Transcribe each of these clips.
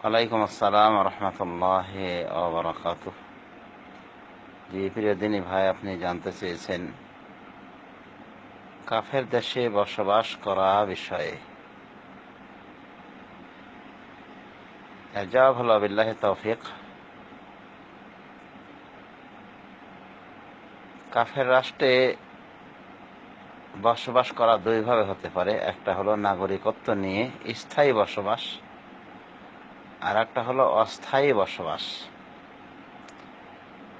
ওয়ালাইকুম আসসালাম রহমতুল্লাহ ওবরাকাত জি, প্রিয় দিনী ভাই, আপনি জানতে চেয়েছেন কাফের দেশে বসবাস করা বিষয়ে। এর জবাব হলো বিল্লাহ তৌফিক। কাফের রাষ্ট্রে বসবাস করা দুইভাবে হতে পারে। একটা হলো নাগরিকত্ব নিয়ে স্থায়ী বসবাস আর একটা হলো অস্থায়ী বসবাস।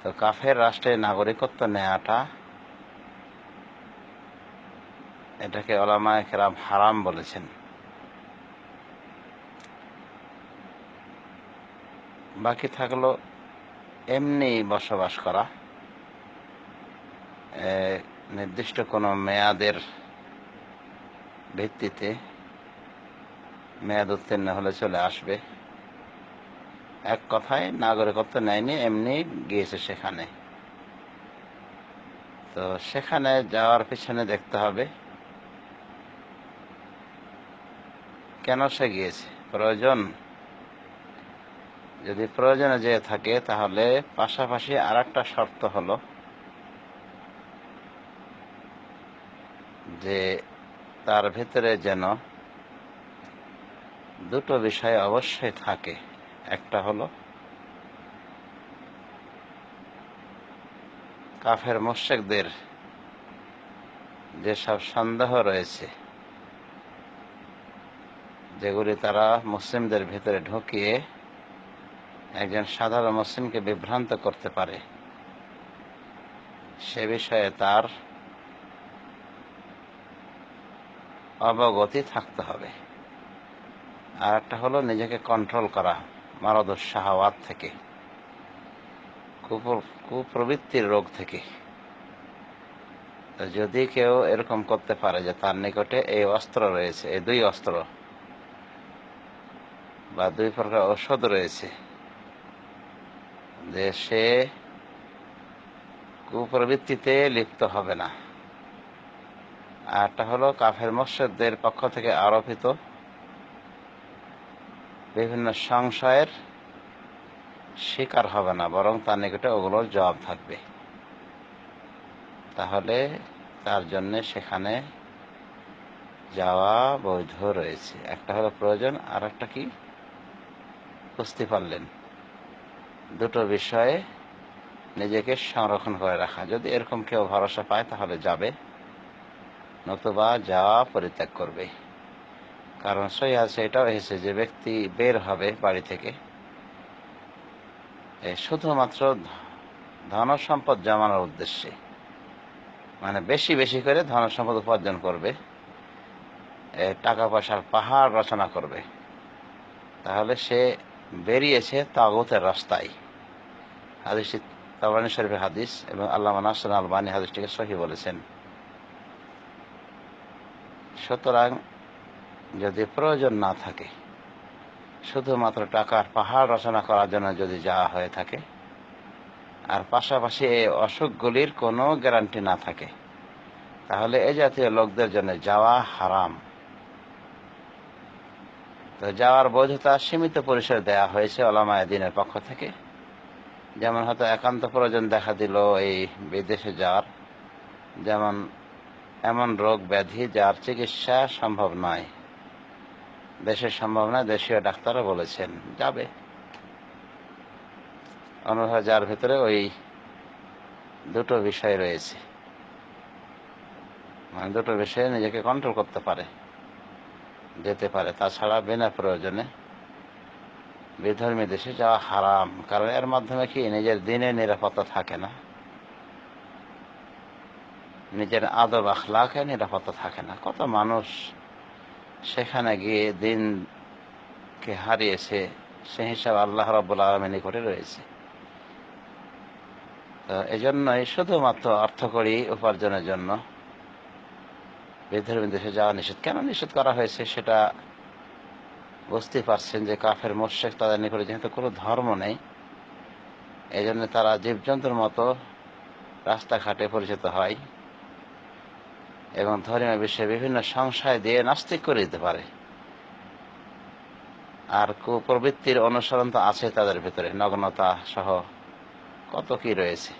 তো কাফের রাষ্ট্রে নাগরিকত্ব নেওয়াটা এটাকে ওলামা কেরাম হারাম বলেছেন। বাকি থাকল এমনি বসবাস করা নির্দিষ্ট কোনো মেয়াদের ভিত্তিতে মেয়াদ উত্তীর্ণ হলে চলে আসবে। এক কথায় নাগরিকত্ব নেয়নি, এমনি গিয়েছে সেখানে। তো সেখানে যাওয়ার পিছনে দেখতে হবে কেন সে গিয়েছে। প্রয়োজন, যদি প্রয়োজনে যেয়ে থাকে তাহলে পাশাপাশি আর একটা শর্ত হলো যে তার ভেতরে যেন দুটো বিষয় অবশ্যই থাকে। একটা হলো কাফের মোশেকদের যেসব সন্দেহ রয়েছে, যেগুলি তারা মুসলিমদের ভেতরে ঢুকিয়ে একজন সাধারণ মুসলিমকে বিভ্রান্ত করতে পারে, সে বিষয়ে তার অবগতি থাকতে হবে। আর একটা হলো নিজেকে কন্ট্রোল করা। মারদ শাহওয়াত থেকে কুপ্রবৃত্তির রোগ থেকে। যদি কেউ এরকম করতে পারে যে তার নিকটে এই অস্ত্র রয়েছে, এই দুই অস্ত্র বা দুই প্রকার ঔষধ রয়েছে, যে সে কুপ্রবৃত্তিতে লিপ্ত হবে না। আরটা হলো কাফের মসজিদদের পক্ষ থেকে আরোপিত বিভিন্ন সংশয়ের শিকার হবে না, বরং তার নিকটে ওগুলোর জবাব থাকবে। তাহলে তার জন্য সেখানে যাওয়া বৈধ রয়েছে। একটা হলো প্রয়োজন আর একটা কি? বুঝতে পারলেন দুটো বিষয়ে নিজেকে সংরক্ষণ করে রাখা। যদি এরকম কেউ ভরসা পায়, তাহলে যাবে, নতুবা যাওয়া পরিত্যাগ করবে। কারণ সই আছে, এটাও এসেছে যে ব্যক্তি বের হবে বাড়ি থেকে। শুধুমাত্র ধন সম্পদ জমানোর উদ্দেশ্যে। মানে বেশি বেশি করে ধন সম্পদ উপার্জন করবে। টাকা পয়সার পাহাড় রচনা করবে। তাহলে সে বেরিয়েছে তাগতের রাস্তায়। হাদিসটি তাবানি শরীফের হাদিস এবং আল্লাহ নাসন আলবানী হাদিসটিকে সহি বলেছেন। সুতরাং যদি প্রয়োজন না থাকে, শুধুমাত্র টাকার পাহাড় রচনা করার জন্য যদি যাওয়া হয়ে থাকে, আর পাশাপাশি এই অসুখগুলির কোনো গ্যারান্টি না থাকে, তাহলে এ জাতীয় লোকদের জন্য যাওয়া হারাম। তো যাওয়ার বৈধতা সীমিত পরিসরে দেয়া হয়েছে ওলামায় দিনের পক্ষ থেকে। যেমন হয়তো একান্ত প্রয়োজন দেখা দিল এই বিদেশে যাওয়ার, যেমন এমন রোগ ব্যাধি যার চিকিৎসা সম্ভব নয়। দেশের সম্ভব নয় দেশীয় ডাক্তারও বলেছেন, যাবে। অনুভব যার ভেতরে ওই দুটো বিষয় রয়েছে। মানে দুটো বিষয়ে নিজেকে কন্ট্রোল করতে পারে, যেতে পারে। তাছাড়া বিনা প্রয়োজনে বিধর্মী দেশে যাওয়া হারাম, কারণ এর মাধ্যমে কি নিজের দিনে নিরাপত্তা থাকে না? নিজের আদব আখলাকে নিরাপত্তা থাকে না। কত মানুষ সেখানে গিয়ে দিনকে হারিয়েছে সে হিসাবে আল্লাহ রব্বুল আলমী করে রয়েছে। তো এই জন্যই শুধুমাত্র অর্থকরী উপার্জনের জন্য বিধর্মী দেশে যাওয়া নিষেধ। কেন নিষেধ করা হয়েছে সেটা বুঝতে পারছেন যে কাফের মোর্শেক তাদের নিকটে যেহেতু কোনো ধর্ম নেই এই জন্য তারা জীবজন্তুর মতো রাস্তাঘাটে পরিচিত হয়। এবং ধর্মীয় বিষয়ে বিভিন্ন সংশয় দিয়ে নাস্তিক করে দিতে পারে। আর কুপ্রবৃত্তির অনুসরণ তো আছে তাদের ভিতরে, নগ্নতা সহ কত কি রয়েছে।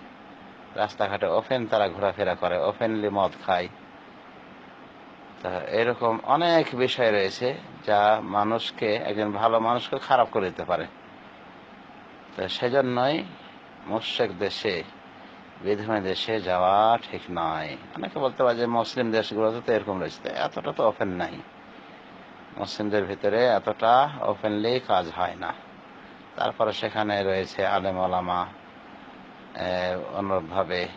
রাস্তাঘাটে ওপেন তারা ঘোরাফেরা করে, ওপেনলি মদ খায়। তা এরকম অনেক বিষয় রয়েছে যা মানুষকে, একজন ভালো মানুষকে খারাপ করে দিতে পারে। তো সেজন্যই মুশেক দেশে বিধর্মী দেশে যাওয়া ঠিক নয়। অনেকে বলতে পারে যে মুসলিম দেশগুলোতে তো এরকম রয়েছে। এতটা তো ওপেন নাই। মুসলিমদের ভিতরে এতটা ওপেনলি কাজ হয় না। তারপরে সেখানে রয়েছে আলেম ওলামা অনুরূপভাবে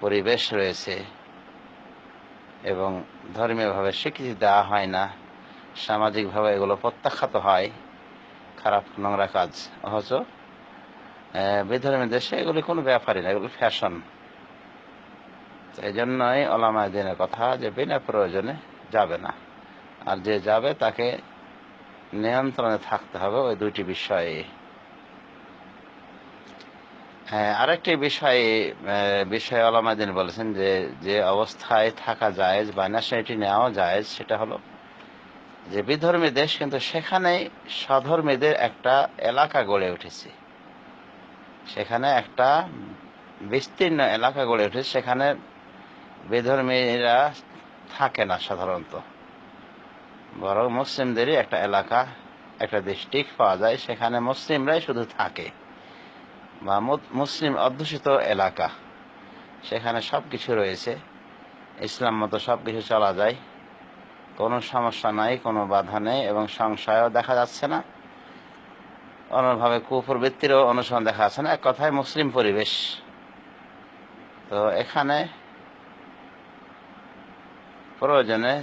পরিবেশ রয়েছে এবং ধর্মীয়ভাবে স্বীকৃতি দেওয়া হয় না। সামাজিকভাবে এগুলো প্রত্যাখ্যাত হয়। খারাপ নোংরা কাজ। অথচ বিধর্মী দেশে এগুলি কোনো ব্যাপারই না, এগুলো ফ্যাশন এই জন্যই ওলামায় দিনের কথা যে বিনা প্রয়োজনে যাবে না। আর যে যাবে তাকে নিয়ন্ত্রণে থাকতে হবে ওই দুইটি বিষয়ে। হ্যাঁ আরেকটি বিষয় বিষয় আলামাদিন বলেছেন যে যে অবস্থায় থাকা যায় বা ন্যাশনালিটি নেওয়া যায় সেটা হলো যে বিধর্মী দেশ কিন্তু সেখানে স্বধর্মীদের একটা এলাকা গড়ে উঠেছে। সেখানে একটা বিস্তীর্ণ এলাকা গড়ে উঠেছে, সেখানে বিধর্মীরা থাকে না সাধারণত। বরং মুসলিমদেরই একটা এলাকা, একটা ডিস্ট্রিক্ট পাওয়া যায়, সেখানে মুসলিমরাই শুধু থাকে বা মুসলিম অধ্যুষিত এলাকা। সেখানে সব কিছু রয়েছে, ইসলাম মতো সব কিছু চলা যায়। কোনো সমস্যা নাই, কোনো বাধা নেই এবং সংশয়ও দেখা যাচ্ছে না। অন্যভাবে কুপ্রবৃত্তিরও অনুসরণ দেখা যাচ্ছে না। এক কথায় মুসলিম পরিবেশ। তো এখানে প্রয়োজনে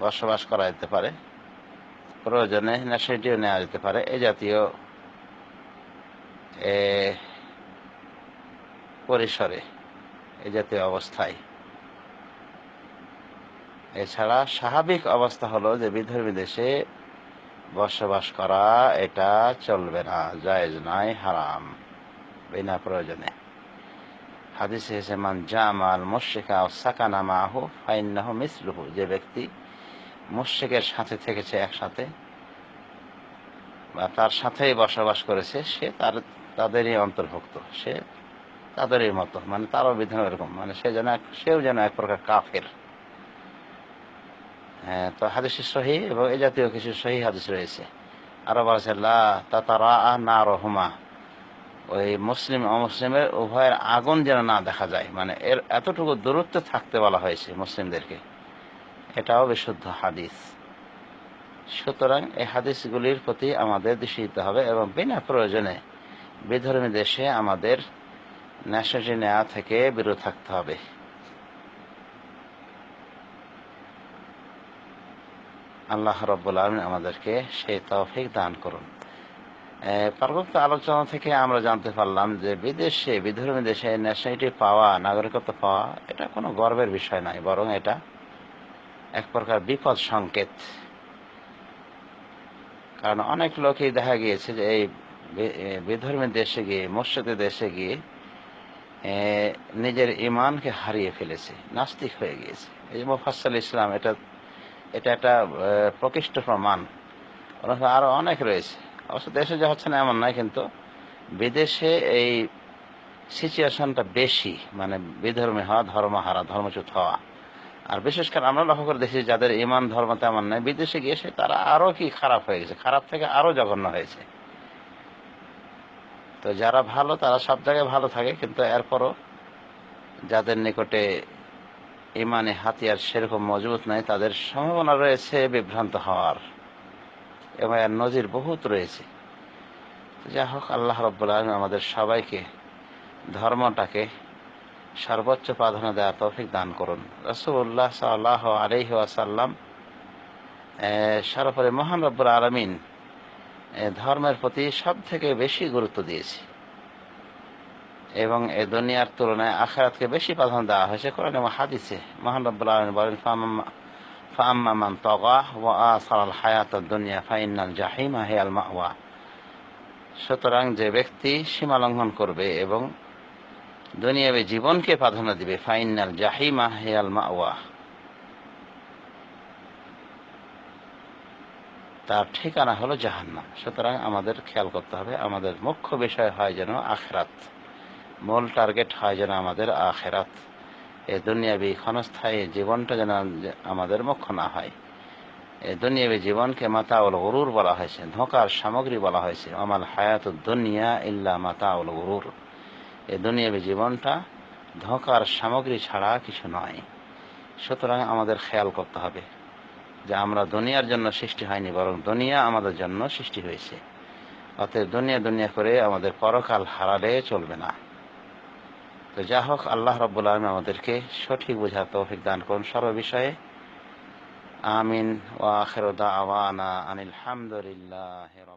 বসবাস করা যেতে পারে। প্রয়োজনে নেশাটিও নেওয়া যেতে পারে। এ জাতীয় পরিসরে এই জাতীয় অবস্থায়। এছাড়া স্বাভাবিক অবস্থা হলো যে বিধর্মী দেশে বসবাস করা, এটা চলবে না, জায়েজ নাই, হারাম। বিনা প্রয়োজনে। হাদিস মান জামাল মুশিকা সাকানা মাহু, ফাইন্নাহ মিসলুহু। যে ব্যক্তি মুশিকের সাথে থেকেছে একসাথে, বা তার সাথেই বসবাস করেছে, সে তার, তাদেরই অন্তর্ভুক্ত। সে তাদেরই মতো মানে তারও বিধান এরকম মানে সে যেন সেও যেন এক প্রকার কাফের। তো হাদিস সহি এবং এই জাতীয় কিছু সহি হাদিস রয়েছে। আরও বলেছে না রহমা ওই মুসলিম, অমুসলিমের উভয়ের আগুন যেন না দেখা যায়। মানে এর এতটুকু দূরত্ব থাকতে বলা হয়েছে মুসলিমদেরকে। এটাও বিশুদ্ধ হাদিস। সুতরাং এই হাদিসগুলির প্রতি আমাদের দৃষ্টি দিতে হবে এবং বিনা প্রয়োজনে বিধর্মী দেশে আমাদের ন্যাশনালিটি নেওয়া থেকে বিরত থাকতে হবে। আল্লাহ রব্বুল আলম আমাদেরকে সেই তৌফিক দান করুন। পার্বত্য আলোচনা থেকে আমরা জানতে পারলাম যে বিদেশে, বিধর্মী দেশে ন্যাশনালিটি পাওয়া, নাগরিকত্ব পাওয়া, এটা কোনো গর্বের বিষয় নয়, বরং এটা এক প্রকার বিপদ সংকেত। কারণ অনেক লোকই দেখা গিয়েছে যে এই বিধর্মী দেশে গিয়ে মসজিদের দেশে গিয়ে নিজের ইমানকে হারিয়ে ফেলেছে, নাস্তিক হয়ে গিয়েছে। এই যে মোফাসাল ইসলাম, এটা এটা একটা প্রকৃষ্ট প্রমাণ। আরও অনেক রয়েছে। অবশ্য দেশে যা হচ্ছে না এমন নয়, কিন্তু বিদেশে এই সিচুয়েশনটা বেশি মানে বিধর্মী হওয়া, ধর্ম হারা, ধর্মচ্যুত হওয়া। আর বিশেষ করে আমরা লক্ষ্য করে দেখি যাদের ইমান, ধর্ম তেমন নয়, বিদেশে গিয়েছে তারা আরও কি খারাপ হয়ে গেছে, খারাপ থেকে আরও জঘন্য হয়েছে। তো যারা ভালো, তারা সব জায়গায় ভালো থাকে, কিন্তু এরপরও যাদের নিকটে ইমানে হাতিয়ার সেরকম মজবুত নাই, তাদের সম্ভাবনা রয়েছে বিভ্রান্ত হওয়ার। এবং এর নজির বহুত রয়েছে। যা হোক, আল্লাহ রব্বুল আমাদের সবাইকে ধর্মটাকে সর্বোচ্চ প্রাধান্য দেওয়া তৌফিক দান করুন। রসুল্লাহ সাল্লাহ আলহি আসাল্লাম সর্বোপরি মহান রব্বুল আলমিন ধর্মের প্রতি সব থেকে বেশি গুরুত্ব দিয়েছি। এবং এ দুনিয়ার তুলনায় আখারাতকে বেশি প্রাধান্য দেওয়া হয়েছে। কোরআন এবং হাদিসে মহান রব্বুল আলমিন বলেন ফাম্মা মান তগা ও আসাল হায়াত দুনিয়া ফাইনাল জাহিমা হেয়াল মাওয়া। সুতরাং যে ব্যক্তি সীমা লঙ্ঘন করবে এবং দুনিয়াবে জীবনকে প্রাধান্য দিবে ফাইনাল জাহিমা হেয়াল মাওয়া। তার ঠিকানা হলো জাহান্নাম। সুতরাং আমাদের খেয়াল করতে হবে, আমাদের মুখ্য বিষয় হয় যেন আখেরাত। মূল টার্গেট হয় যেন আমাদের আখেরাত। এ দুনিয়াবি ক্ষণস্থায়ী জীবনটা যেন আমাদের মুখ্য না হয়। এ দুনিয়াবি জীবনকে মাতাউল গরুর বলা হয়েছে, ধোকার সামগ্রী বলা হয়েছে। আমাল হায়াত দুনিয়া ইল্লা মাতাউল গরুর। এ দুনিয়াবি জীবনটা ধোকার সামগ্রী ছাড়া কিছু নয়। সুতরাং আমাদের খেয়াল করতে হবে যে আমরা দুনিয়ার জন্য সৃষ্টি হয়নি, বরং দুনিয়া আমাদের জন্য সৃষ্টি হয়েছে। অতএব দুনিয়া দুনিয়া করে আমাদের পরকাল হারালে চলবে না। তো যা হোক, আল্লাহ রব্বুল আলম আমাদেরকে সঠিক বোঝার তৌফিক দান করুন। সর্ব বিষয়ে, আমিন। ওয়া আখির দাওয়ানা আনিল হামদুলিল্লাহ